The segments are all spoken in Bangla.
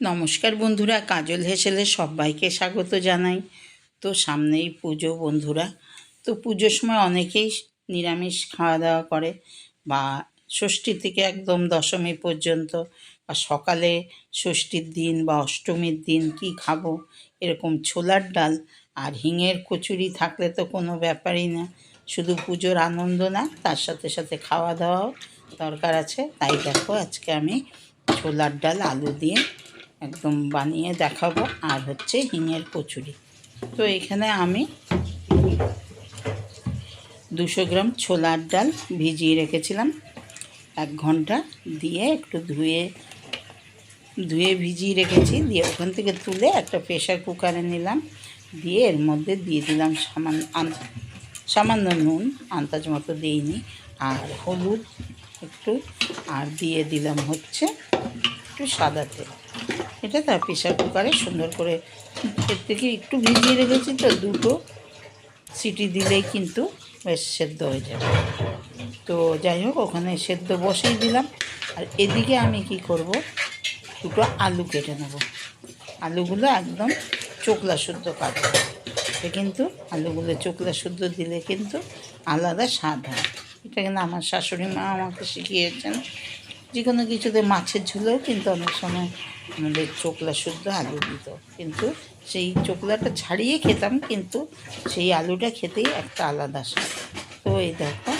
নমস্কার বন্ধুরা, কাজল হেসেলে সবাইকে স্বাগত জানাই। তো সামনেই পুজো বন্ধুরা। তো পুজোর সময় অনেকেই নিরামিষ খাওয়া দাওয়া করে বা ষষ্ঠী থেকে একদম দশমী পর্যন্ত বা সকালে ষষ্ঠীর দিন বা অষ্টমীর দিন কি খাব, এরকম ছোলার ডাল আর হিঙের কচুরি থাকলে তো কোনো ব্যাপারই না। শুধু পুজোর আনন্দ না, তার সাথে সাথে খাওয়া দাওয়াও দরকার আছে। তাই দেখো আজকে আমি ছোলার ডাল, আলু দিয়ে একদম বানিয়ে দেখাবো। আর হচ্ছে হিঙের কচুরি। তো এখানে আমি দুশো গ্রাম ছোলার ডাল ভিজিয়ে রেখেছিলাম। এক ঘণ্টা দিয়ে একটু ধুয়ে ধুয়ে ভিজিয়ে রেখেছি। দিয়ে ওখান থেকে তুলে একটা প্রেশার কুকারে নিলাম। দিয়ে এর মধ্যে দিয়ে দিলাম সামান্য সামান্য নুন, আন্দাজ মতো দিইনি। আর হলুদ একটু। আর দিয়ে দিলাম হচ্ছে একটু সাদা তেল। এটা তার প্রেশার কুকারে সুন্দর করে এর থেকে একটু ভিজিয়ে রেখেছি তো, দুটো সিটি দিলেই কিন্তু বেশ সেদ্ধ হয়ে যাবে। তো যাই হোক, ওখানে সেদ্ধ বসিয়ে দিলাম। আর এদিকে আমি কি করব? দুটো আলু কেটে নেব। আলুগুলো একদম চোকলা শুদ্ধ কাটবো। কিন্তু আলুগুলো চোকলা শুদ্ধ দিলে কিন্তু আলাদা স্বাদ হয়। এটা কিন্তু আমার শাশুড়ি মা আমাকে শিখিয়েছেন। যে কোনো কিছুতে মাছের ঝোলেও কিন্তু অনেক সময় আমাদের চোকলা শুদ্ধ আলু দিত। কিন্তু সেই চোকলাটা ছাড়িয়ে খেতাম, কিন্তু সেই আলুটা খেতেই একটা আলাদা স্বাদ। তো এই দেখো,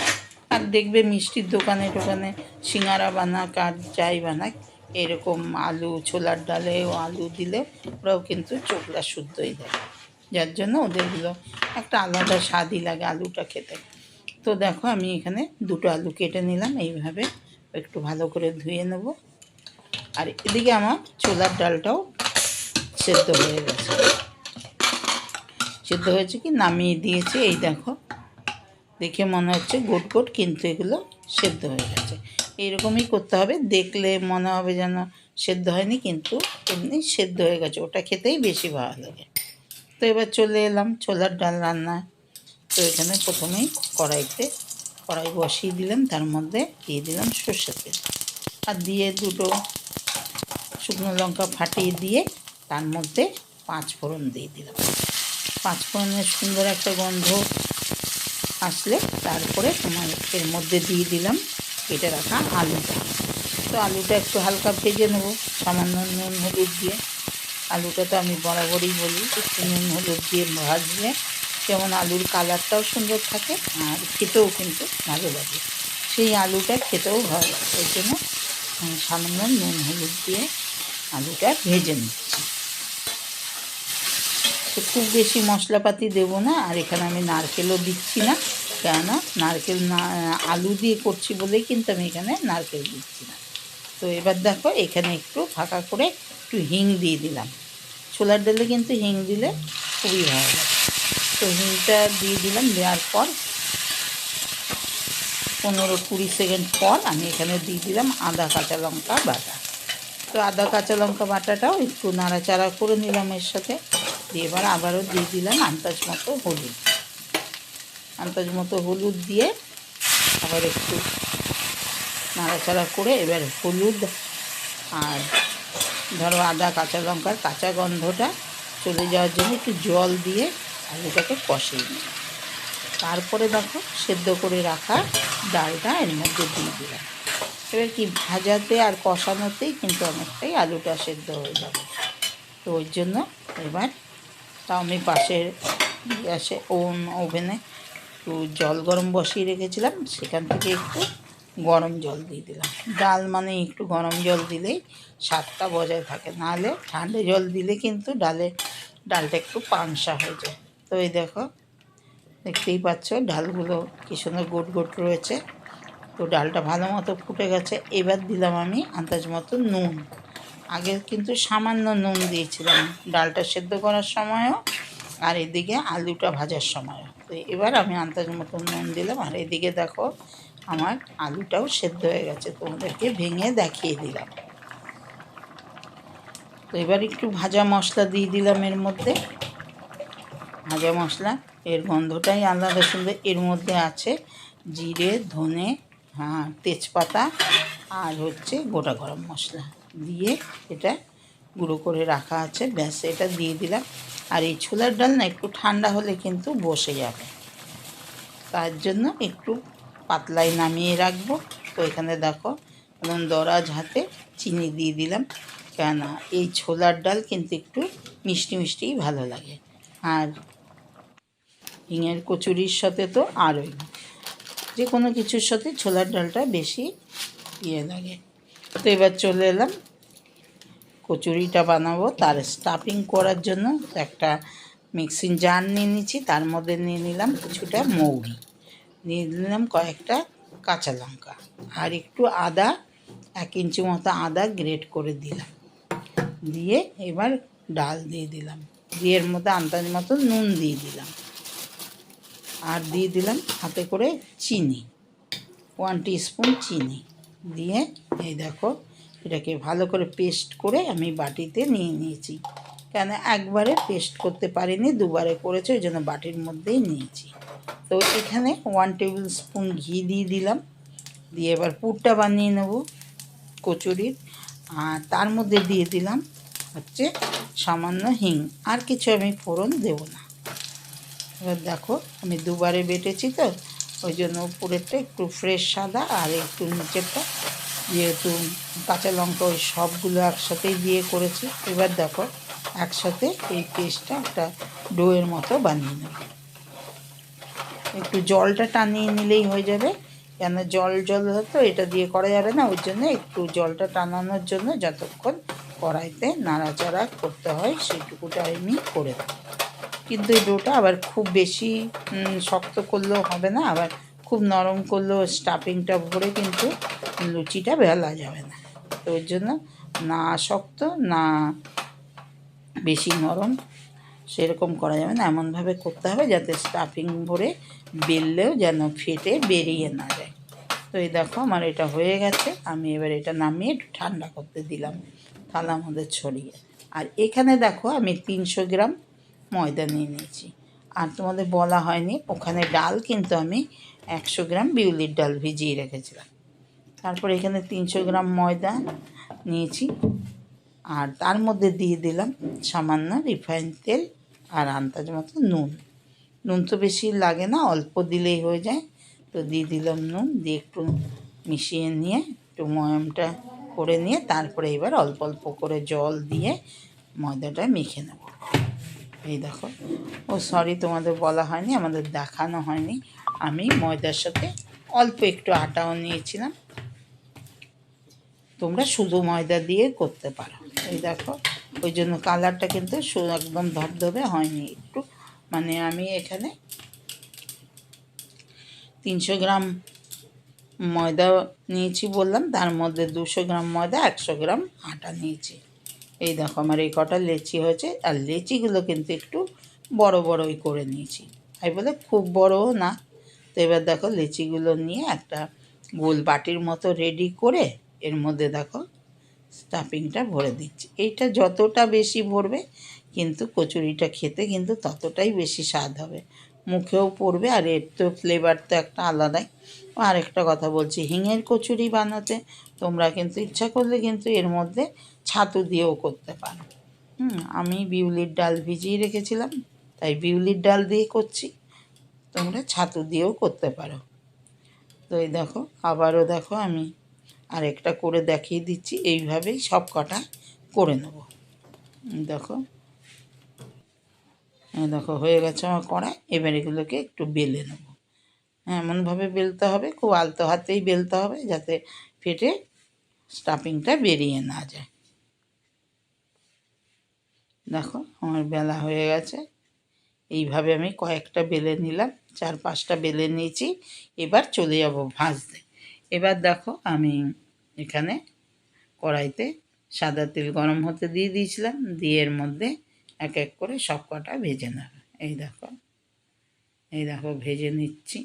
আর দেখবে মিষ্টির দোকানে টোকানে সিঙ্গারা বানাক আর যাই বানাক, এরকম আলু, ছোলার ডালেও আলু দিলে ওরাও কিন্তু চোকলা শুদ্ধই দেয় যার জন্য ওদেরগুলো একটা আলাদা স্বাদই লাগে আলুটা খেতে। তো দেখো আমি এখানে দুটো আলু কেটে নিলাম, এইভাবে একটু ভালো করে ধুয়ে নেব। আর এদিকে আমার ছোলার ডালটাও সেদ্ধ হয়ে গেছে। সেদ্ধ হয়েছে কি? নামিয়ে দিয়েছি। এই দেখো, দেখে মনে হচ্ছে গোট গোট, কিন্তু এগুলো সেদ্ধ হয়ে গেছে। এইরকমই করতে হবে। দেখলে মনে হবে যেন সেদ্ধ হয়নি, কিন্তু এমনি সেদ্ধ হয়ে গেছে। ওটা খেতেই বেশি ভালো লাগে। তো এবার চলে এলাম ছোলার ডাল রান্না তো এখানে প্রথমেই কড়াইতে কড়াই বসিয়ে দিলাম, তার মধ্যে দিয়ে দিলাম সর্ষের তেল। আর দিয়ে দুটো শুকনো লঙ্কা ফাটিয়ে দিয়ে তার মধ্যে পাঁচ ফোড়ন দিয়ে দিলাম। পাঁচ ফোড়নের সুন্দর একটা গন্ধ আসলে তারপরে তোমার এর মধ্যে দিয়ে দিলাম কেটে রাখা আলুটা। তো আলুটা একটু হালকা ভেজে নেব, সামান্য নুন হলুদ দিয়ে। আলুটা তো আমি বরাবরই বলি, একটু নুন হলুদ দিয়ে ভাজলে যেমন আলুর কালারটাও সুন্দর থাকে আর খেতেও কিন্তু ভালো লাগে। সেই আলুটা খেতেও ভালো লাগে। ওই জন্য সামান্য নুন, হলুদ দিয়ে আলুটা ভেজে নিচ্ছি। তো খুব বেশি মশলাপাতি দেবো না, আর এখানে আমি নারকেলও দিচ্ছি না, কেননা নারকেল না, আলু দিয়ে করছি বলেই কিন্তু আমি এখানে নারকেল দিচ্ছি না। তো এবার দেখো, এখানে একটু ফাঁকা করে একটু হিং দিয়ে দিলাম। ছোলার ডালে কিন্তু হিং দিলে খুবই ভালো লাগে। হিংটা দিয়ে দিলাম, দেওয়ার পর পনেরো কুড়ি সেকেন্ড পর আমি এখানে দিয়ে দিলাম আদা, কাঁচা লঙ্কা বাটা। তো আদা, কাঁচা লঙ্কা বাটাটাও একটু নাড়াচাড়া করে নিলাম এর সাথে। দিয়ে এবার আবারও দিয়ে দিলাম আন্দাজ মতো হলুদ। আন্দাজ মতো হলুদ দিয়ে আবার একটু নাড়াচাড়া করে এবার হলুদ আর ধরো আদা, কাঁচা লঙ্কার কাঁচা গন্ধটা চলে যাওয়ার জন্য একটু জল দিয়ে আলুটাকে কষিয়ে নিই তারপরে দেখো সেদ্ধ করে রাখা ডালটা এর মধ্যে দিয়ে দিলাম। এবার কি ভাজাতে আর কষানোতেই কিন্তু অনেকটাই আলুটা সেদ্ধ হয়ে যাবে। তো ওই জন্য এবার তাও আমি পাশের গ্যাসে ওন ওভেনে একটু জল গরম বসিয়ে রেখেছিলাম, সেখান থেকে একটু গরম জল দিয়ে দিলাম। ডাল মানে একটু গরম জল দিলেই স্বাদটা বজায় থাকে, নাহলে ঠান্ডা জল দিলে কিন্তু ডালে, ডালটা একটু পাংসা হয়ে যায়। তো এই দেখো, দেখতেই পাচ্ছ ডালগুলো কি সুন্দর গোট গোট রয়েছে। তো ডালটা ভালো মতো ফুটে গেছে। এবার দিলাম আমি আন্দাজ মতো নুন। আগে কিন্তু সামান্য নুন দিয়েছিলাম ডালটা সেদ্ধ করার সময়ও, আর এদিকে আলুটা ভাজার সময়ও। তো এবার আমি আন্দাজ মতো নুন দিলাম। আর এদিকে দেখো, আমার আলুটাও সেদ্ধ হয়ে গেছে। তোমাদেরকে ভেঙে দেখিয়ে দিলাম। তো এবার একটু ভাজা মশলা দিয়ে দিলাম এর মধ্যে। ভাজা মশলা, এর গন্ধটাই আলাদা সুন্দর। এর মধ্যে আছে জিরে, ধনে হ্যাঁ তেজপাতা আর হচ্ছে গোটা গরম মশলা দিয়ে এটা গুঁড়ো করে রাখা আছে। ব্যাস, এটা দিয়ে দিলাম। আর এই ছোলার ডাল না একটু ঠান্ডা হলে কিন্তু বসে যাবে। তার জন্য একটু পাতলাই নামিয়ে রাখব। তো এখানে দেখো, এবং দরাজ হাতে চিনি দিয়ে দিলাম। কেননা এই ছোলার ডাল কিন্তু একটু মিষ্টি মিষ্টিই ভালো লাগে। আর হিঙের কচুরির সাথে তো আরোই। যে কোনো কিছুর সাথে ছোলার ডালটা বেশি ইয়ে লাগে। তো এবার চলে এলাম। কচুরিটা বানাবো। তার স্টাফিং করার জন্য একটা মিক্সিং জার নিয়ে নিচ্ছি। তার মধ্যে নিয়ে নিলাম কিছুটা মৌরি। নিয়ে নিলাম কয়েকটা কাঁচা লঙ্কা। আর একটু আদা, এক ইঞ্চি মতো আদা গ্রেট করে দিলাম। দিয়ে এবার ডাল দিয়ে দিলাম। দিয়ে এর মধ্যে আন্দাজ মতো নুন দিয়ে দিলাম। আর দিয়ে দিলাম হাতে করে চিনি ওয়ান স্পুন চিনি। দিয়ে এই দেখো এটাকে ভালো করে পেস্ট করে আমি বাটিতে নিয়ে নিয়েছি। কেন একবারে পেস্ট করতে পারিনি, দুবারে করেছে, ওই জন্য বাটির মধ্যেই নিয়েছি। তো এখানে ওয়ান টেবিল স্পুন ঘি দিয়ে দিলাম। দিয়ে এবার পুরটা বানিয়ে নেব কচুরির। আর তার মধ্যে দিয়ে দিলাম হচ্ছে সামান্য হিং। আর কিছু আমি ফোড়ন দেব না। এবার দেখো, আমি দুবারে বেটেছি তো ওই জন্য উপরেরটা একটু ফ্রেশ সাদা আর একটু নিচেরটা যেহেতু কাঁচা লঙ্কা ওই সবগুলো একসাথেই দিয়ে করেছি। এবার দেখো, একসাথে এই পেস্টটা একটা ডোয়ের মতো বানিয়ে নেব। একটু জলটা টানিয়ে নিলেই হয়ে যাবে। কেন জল জল হতো, এটা দিয়ে করা যাবে না ওই জন্য একটু জলটা টানানোর জন্য যতক্ষণ কড়াইতে নাড়াচাড়া করতে হয়, সেইটুকুটা আমি করে দেবো। কিন্তু এই ডোটা আবার খুব বেশি শক্ত করলেও হবে না, আবার খুব নরম করলেও স্টাফিংটা ভরে কিন্তু লুচিটা বেলা যাবে না। তো ওই জন্য না শক্ত, না বেশি নরম, সেরকম করা যাবে না। এমনভাবে করতে হবে যাতে স্টাফিং ভরে বেললেও যেন ফেটে বেরিয়ে না যায়। তো এই দেখো, আমার এটা হয়ে গেছে। আমি এবার এটা নামিয়ে একটু ঠান্ডা করতে দিলাম। থালার মধ্যে ছড়িয়ে। আর এখানে দেখো আমি তিনশো গ্রাম ময়দা নিয়ে নিয়েছি। আর তোমাদের বলা হয়নি, ওখানে ডাল কিন্তু আমি একশো গ্রাম বিউলির ডাল ভিজিয়ে রেখেছিলাম। তারপর এখানে তিনশো গ্রাম ময়দা নিয়েছি। আর তার মধ্যে দিয়ে দিলাম সামান্য রিফাইন তেল আর আন্দাজ মতো নুন। নুন তো বেশি লাগে না, অল্প দিলেই হয়ে যায়। তো দিয়ে দিলাম নুন, দিয়ে একটু মিশিয়ে নিয়ে একটু ময়ামটা করে নিয়ে তারপরে এবার অল্প অল্প করে জল দিয়ে ময়দাটা মেখে নেব। এই দেখো। ও সরি তোমাদের বলা হয়নি, আমাদের দেখানো হয়নি। আমি ময়দার সাথে অল্প একটু আটাও নিয়েছিলাম। তোমরা শুধু ময়দা দিয়ে করতে পারো। এই দেখো, ওই জন্য কালারটা কিন্তু একদম ধবধবে হয়নি একটু। মানে আমি এখানে তিনশো গ্রাম ময়দা নিয়েছি বললাম, তার মধ্যে দুশো গ্রাম ময়দা, একশো গ্রাম আটা নিয়েছি। এই দেখো আমার এই কটা লেচি হয়েছে, আর লেচিগুলো কিন্তু একটু বড় বড়ই করে নিয়েছি। তাই বলে খুব বড়ও না। তো এবার দেখো লেচিগুলো নিয়ে একটা গোল বাটির মতো রেডি করে এর মধ্যে দেখো স্টাফিংটা ভরে দিচ্ছি। এইটা যতটা বেশি ভরবে, কিন্তু কচুরিটা খেতে কিন্তু ততটাই বেশি স্বাদ হবে। মুখেও পড়বে, আর এর তো ফ্লেভার তো একটা আলাদাই। আর একটা কথা বলছি, হিঙের কচুরি বানাতে তোমরা কিন্তু ইচ্ছা করলে কিন্তু এর মধ্যে ছাতু দিয়েও করতে পারো। হুম, আমি বিউলির ডাল ভিজিয়ে রেখেছিলাম, তাই বিউলির ডাল দিয়ে করছি, তোমরা ছাতু দিয়েও করতে পারো। তো এই দেখো, আবারও দেখো আমি আরেকটা করে দেখিয়ে দিচ্ছি, এইভাবেই সব কটা করে নেব। দেখো দেখো হয়ে গেছে আমার কড়া এবার এগুলোকে একটু বেলে নেব। এমনভাবে বেলতে হবে, খুব আলতো হাতেই বেলতে হবে যাতে ফেটে স্টাফিংটা বেরিয়ে না যায়। দেখো আমার বেলা হয়ে গেছে। এইভাবে আমি কয়েকটা বেলে নিলাম, চার পাঁচটা বেলে নিয়েছি। এবার চলে যাব ভাজতে। এবার দেখো আমি এখানে কড়াইতে সাদা তেল গরম হতে দিয়ে দিয়েছিলাম, দিয়ে এর মধ্যে এক এক করে সব কটা ভেজে নেবে। এই দেখো এই দেখো ভেজে নিচ্ছি।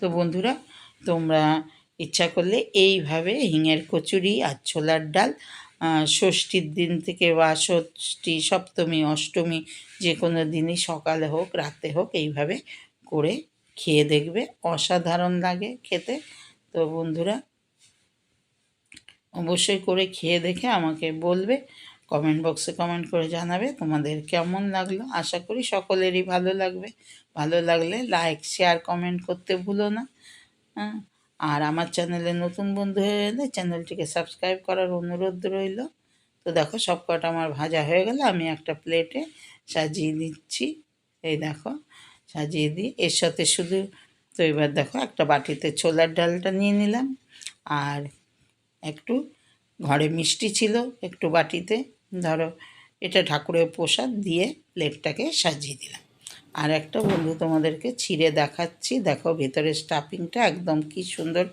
তো বন্ধুরা, তোমরা ইচ্ছা করলে এইভাবে হিঙের কচুরি আর ছোলার ডাল ষষ্ঠীর দিন থেকে বা ষষ্ঠী, সপ্তমী, অষ্টমী যে কোনো দিনই সকালে হোক, রাতে হোক, এইভাবে করে খেয়ে দেখবে। অসাধারণ লাগে খেতে। তো বন্ধুরা, অবশ্যই করে খেয়ে দেখে আমাকে বলবে। কমেন্ট বক্সে কমেন্ট করে জানাবে তোমাদের কেমন লাগল। আশা করি সকলেরই ভালো লাগবে। ভালো লাগলে লাইক, শেয়ার, কমেন্ট করতে ভুলো না। হ্যাঁ আর আমার চ্যানেলে নতুন বন্ধু হয়ে এলে চ্যানেলটিকে সাবস্ক্রাইব করার অনুরোধ রইল। তো দেখো সব কটা আমার ভাজা হয়ে গেলে, আমি একটা প্লেটে সাজিয়ে দিচ্ছি এই দেখো, সাজিয়ে দিই এর সাথে শুধু, তো এবার দেখো একটা বাটিতে ছোলার ডালটা নিয়ে নিলাম। আর একটু ঘরে মিষ্টি ছিল একটু বাটিতে। ধরো, এটা ঠাকুরের প্রসাদ দিয়ে প্লেটটাকে সাজিয়ে দিলাম। আর একটা বন্ধু তোমাদেরকে ছিঁড়ে দেখাচ্ছি। দেখো ভেতরে স্টাফিংটা একদম কি সুন্দর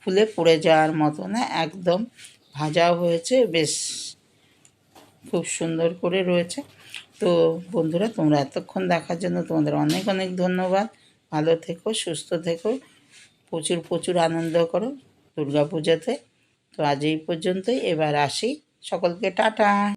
খুলে পড়ে যাওয়ার মতো না একদম ভাজাও হয়েছে, বেশ খুব সুন্দর করে রয়েছে। তো বন্ধুরা, তোমরা এতক্ষণ দেখার জন্য তোমাদের অনেক অনেক ধন্যবাদ। ভালো থেকো, সুস্থ থেকো, প্রচুর প্রচুর আনন্দ করো দুর্গা পুজোতে তো আজ এই পর্যন্তই, এবার আসি সকলকে, টাটা!